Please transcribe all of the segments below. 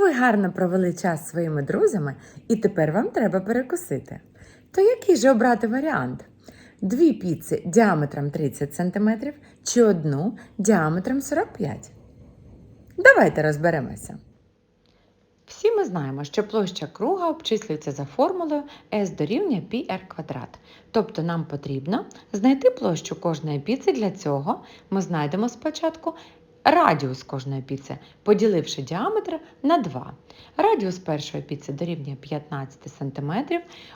Ви гарно провели час своїми друзями, і тепер вам треба перекусити. То який же обрати варіант? Дві піци діаметром 30 см чи одну діаметром 45 Давайте розберемося. Всі ми знаємо, що площа круга обчислюється за формулою S дорівнює πr квадрат. Тобто нам потрібно знайти площу кожної піци. Для цього ми знайдемо спочатку радіус кожної піци, поділивши діаметр на 2. Радіус першої піци дорівнює 15 см.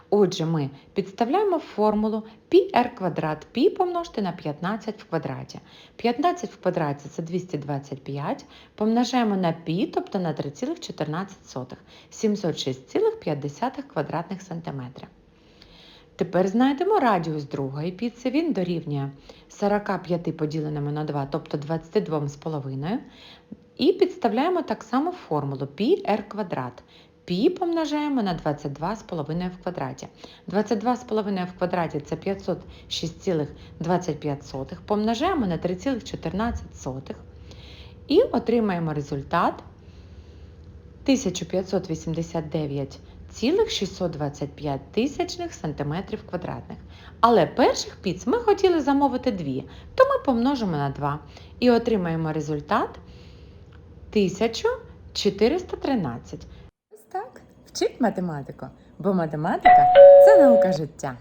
Отже, ми підставляємо формулу πr квадрат π помножити на 15 в квадраті. 15 в квадраті це 225, помножаємо на π, тобто на 3,14, 706,5 квадратних сантиметрів. Тепер знайдемо радіус другої піци. Він дорівнює 45 поділеному на 2, тобто 22,5. І підставляємо так само формулу πr квадрат. Пі помножаємо на 22,5 в квадраті. 22,5 в квадраті це 506,25. Помножаємо на 3,14. І отримаємо результат 1589,625 тисячних сантиметрів квадратних. Але перших піц ми хотіли замовити дві, то ми помножимо на 2 і отримаємо результат 1413. Ось так. Вчіть математику, бо математика це наука життя.